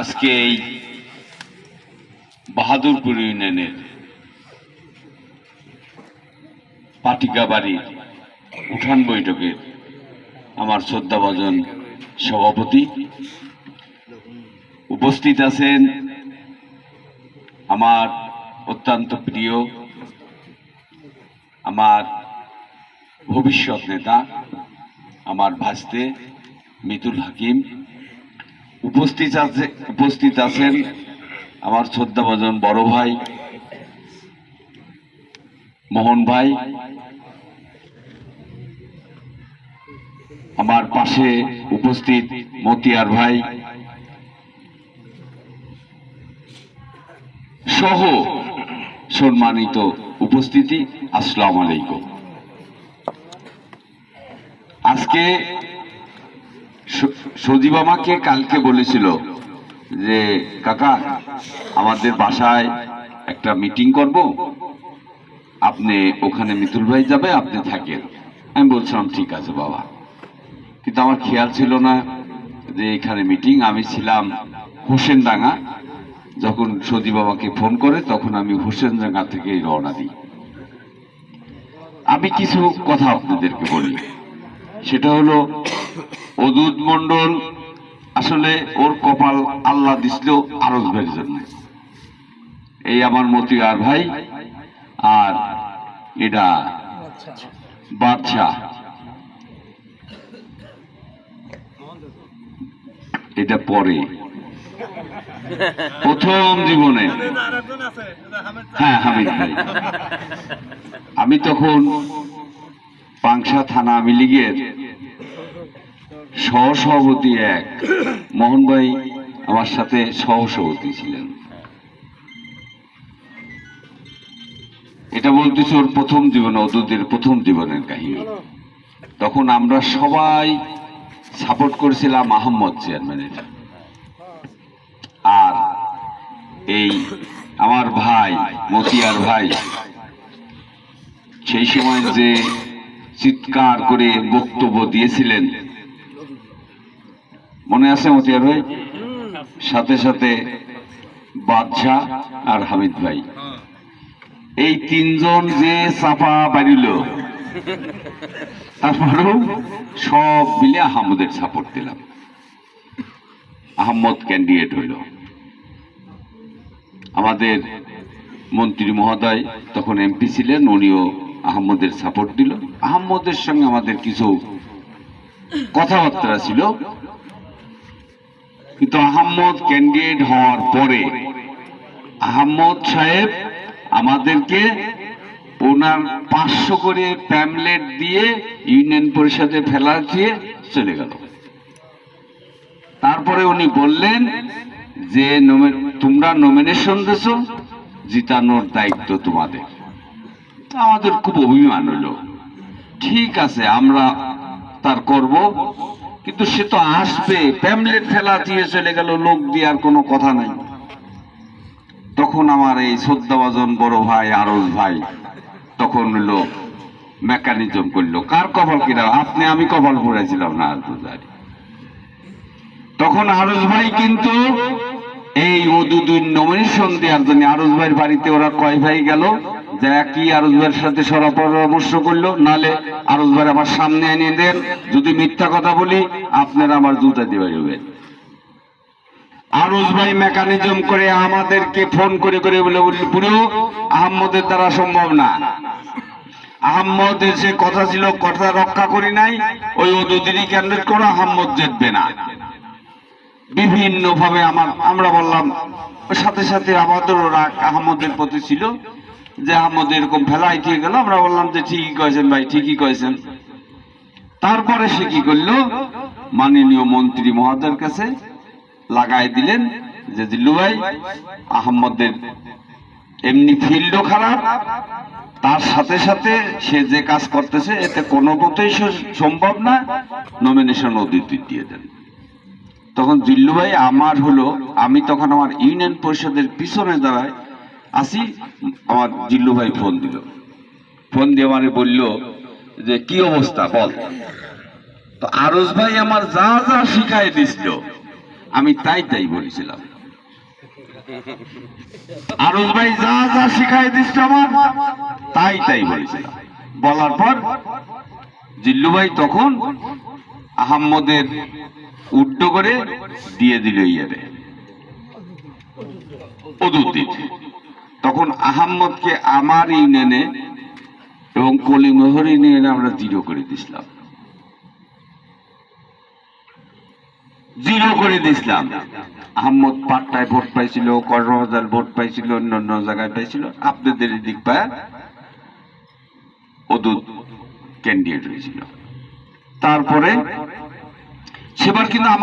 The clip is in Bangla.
আজকে এই বাহাদুরপুর ইউনিয়নের পাটিকা বাড়ির উঠান বৈঠকের আমার শ্রদ্ধাভাজন সভাপতি উপস্থিত আছেন আমার অত্যন্ত প্রিয়, আমার ভবিষ্যৎ নেতা, আমার ভাস্তে মিতুল হাকিম। উপস্থিত আছে, উপস্থিত আছেন আমার শ্রদ্ধাভাজন বড় ভাই, মোহন ভাই। আমার পাশে উপস্থিত মতিয়ার ভাই। সহ সম্মানিত উপস্থিতি, আসসালাম আলাইকুম। আজকে সজীব আমাকে কালকে বলেছিল যে, কাকা, আমাদের বাসায় একটা মিটিং করব। আপনি ওখানে মিতুল ভাই যাবে, আপনি থাকেন। আমি বলছিলাম, ঠিক আছে বাবা। কিন্তু আমার খেয়াল ছিল না যে এখানে মিটিং। আমি ছিলাম হোসেনডাঙ্গা। যখন সজীব বাবাকে ফোন করে, তখন আমি হোসেনডাঙ্গা থেকে রওনা দিই। আমি কিছু কথা আপনাদেরকে বলি। সেটা হলো অদূত মন্ডল আসলে ওর কপাল আল্লাহ দিছিল আরজ ভাইয়ের জন্য। এই আমার মতি আর ভাই, আর এটা বাদশাহ। এটা পরে। প্রথম জীবনে। হ্যাঁ হামিদ ভাই। আমি তখন পাংশা থানা আওয়ামী লীগের সহসভাপতি এক। মোহন ভাই আমার সাথে সহসভাপতি ছিলেন। এটা বলতেছি ওর প্রথম জীবন অদূতের প্রথম জীবনের কাহিনী। তখন আমরা সবাই সাপোর্ট করেছিলাম আহম্মদ চেয়ারম্যানের আর এই আমার ভাই মতিয়ার ভাই সেই সময় যে চিৎকার করে বক্তব্য দিয়েছিলেন মনে আছে মতিয়ার ভাই? সাথে সাথে বাদশাহ আর হামিদ ভাই। এই তিনজন যে চাপা বাড়িল, তারপরেও সব মিলে আহমদের সাপোর্ট দিলাম। আহমদ ক্যান্ডিডেট হইল। আমাদের মন্ত্রী মহোদয় তখন এমপি ছিলেন, উনিও আহমদের সাপোর্ট দিল। আহমদের সঙ্গে আমাদের কিছু কথাবার্তা ছিল। কিন্তু আহমদ ক্যান্ডিডেট হওয়ার পরে আহমদ সাহেব আমাদেরকে ওনার পাঁচশো করে প্যামলেট দিয়ে ইউনিয়ন পরিষদে ফেলা দিয়ে চলে গেল। তারপরে উনি বললেন যে তোমরা নমিনেশন দিছ, জিতানোর দায়িত্ব তোমাদের। আমাদের খুব অভিমান হলো। ঠিক আছে, আমরা তার করব। কিন্তু সে তো আসবে। প্যামলেট ফেলা দিয়ে চলে গেল, লোক দিয়ে আর কোনো কথা নাই। তখন আমার এই শ্রদ্ধাভাজন বড় ভাই, আরজ ভাই, তখন হলো মেকানিজম করল। কার কপাল কিনা, আপনি, আমি কপাল পড়েছিলাম না আর তখন আরজ ভাই কিন্তু এই ওদুদুর নমিনেশন দেওয়ার জন্য আরজ ভাইয়ের বাড়িতে ওরা কয় ভাই গেল? যা কি আরজ ভাইয়ের সাথে সরা পরামর্শ করল, নালে আরজ ভাই আমার সামনে এনে দেন। যদি মিথ্যা কথা বলি, আপনারা আমার জুতা দিয়ে বেরোবেন আরজ ভাই মেকানিজম করে আমাদেরকে ফোন করে করে বলে পুরো আহম্মদের দ্বারা সম্ভব না। আহম্মদের যে কথা ছিল, কথা রক্ষা করি নাই। ওই ওদুদিনই ক্যান্ডিডেট করো, আহম্মদ জিতবে না। বিভিন্ন ভাবে আমার, আমরা বললাম, সাথে সাথে আমাদেরও রাগ আহমদের প্রতি ছিল। যে আহমদ এরকম ফেলাই দিয়ে গেল, আমরা বললাম যে ঠিকই কয়েছেন ভাই, ঠিকই কয়েছেন। তারপরে সে কি করল? মাননীয় মন্ত্রী মহাদের কাছে লাগাই দিলেন যে দিল্লু ভাই, আহমদের এমনি ফিল্ডও খারাপ, তার সাথে সাথে সে যে কাজ করতেছে, এতে কোনো মতেই সম্ভব না নমিনেশন অদিত দিয়ে দেন। তখন জিল্লু ভাই, আমার হলো, আমি তখন আমার ইউনিয়ন পরিষদের পিছনে দাঁড়ায় আসি, আমার জিল্লু ভাই ফোন দিল। ফোন দিয়ে আমারে বলল যে, কি অবস্থা, বল। তো আরজ ভাই আমার যা যা শিখাই দিছিল, আমি তাই তাই বলেছিলাম। আরজ ভাই যা যা শিখাই দিছিল আমার, তাই তাই বলেছিলাম। বলার পর জিল্লু ভাই তখন আহম্মদের উড্ড করে দিয়ে দিল ইয়ারে অদুদ্দিন। তখন আহম্মদকে আমার ইউনিয়নে এবং কলিমোহর ইউনিয়নে আমরা জিরো করে দিছিলাম জিরো করে দিছিলাম আহম্মদ পাট্টায় ভোট পাইছিল কর্মবাজার ভোট পাইছিল অন্য অন্য জায়গায় পাইছিল। আপনাদের দিক পায় অদূত ক্যান্ডিডেট হয়েছিল। তারপরে সেবার কিন্তু আমার